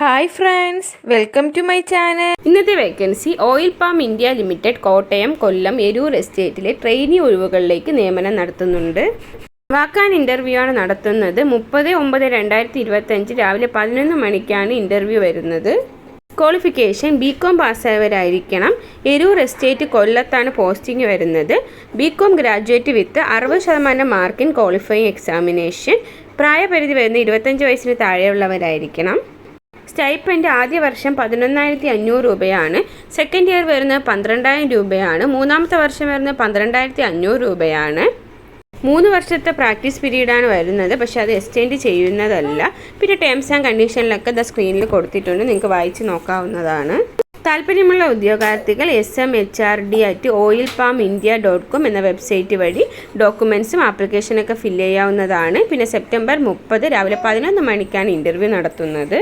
Hi friends welcome to my channel. ഇന്നത്തെ vacancy oil palm India limited Kottayam Kollam Eroor എസ്റ്റേറ്റിലെ trainee ഒഴിവുകളിലേക്ക് നിയമനം നടത്തുന്നുണ്ട്. വാക്കാൻ interview ആണ് നടത്തുന്നത്. മുപ്പത് ഒമ്പത് രണ്ടായിരത്തി ഇരുപത്തഞ്ച് രാവിലെ പതിനൊന്ന് മണിക്കാണ് ഇന്റർവ്യൂ വരുന്നത്. ക്വാളിഫിക്കേഷൻ ബി കോം പാസ്സായവരായിരിക്കണം. എരൂർ എസ്റ്റേറ്റ് കൊല്ലത്താണ് പോസ്റ്റിംഗ് വരുന്നത്. ബി കോം ഗ്രാജുവേറ്റ് വിത്ത് അറുപത് ശതമാനം മാർക്കിൻ ഇൻ ക്വാളിഫയിങ് എക്സാമിനേഷൻ പ്രായപരിധി വരുന്ന ഇരുപത്തഞ്ച് വയസ്സിന് താഴെയുള്ളവരായിരിക്കണം. സ്റ്റൈപ്പൻഡ് ആദ്യ വർഷം പതിനൊന്നായിരത്തി അഞ്ഞൂറ് രൂപയാണ്. സെക്കൻഡ് ഇയർ വരുന്നത് പന്ത്രണ്ടായിരം രൂപയാണ്. മൂന്നാമത്തെ വർഷം വരുന്നത് പന്ത്രണ്ടായിരത്തി അഞ്ഞൂറ് രൂപയാണ്. മൂന്ന് വർഷത്തെ പ്രാക്ടീസ് പീരീഡാണ് വരുന്നത്. പക്ഷേ അത് എക്സ്റ്റെൻഡ് ചെയ്യുന്നതല്ല. പിന്നെ ടേംസ് ആൻഡ് കണ്ടീഷനിലൊക്കെ ദ സ്ക്രീനിൽ കൊടുത്തിട്ടുണ്ട്. നിങ്ങൾക്ക് വായിച്ച് നോക്കാവുന്നതാണ്. താല്പര്യമുള്ള ഉദ്യോഗാർത്ഥികൾ S M H R D at oil palm India dot com എന്ന വെബ്സൈറ്റ് വഴി ഡോക്യുമെൻസും ആപ്ലിക്കേഷനൊക്കെ ഫില്ല് ചെയ്യാവുന്നതാണ്. പിന്നെ സെപ്റ്റംബർ മുപ്പത് രാവിലെ പതിനൊന്ന് മണിക്കാണ് ഇന്റർവ്യൂ നടത്തുന്നത്.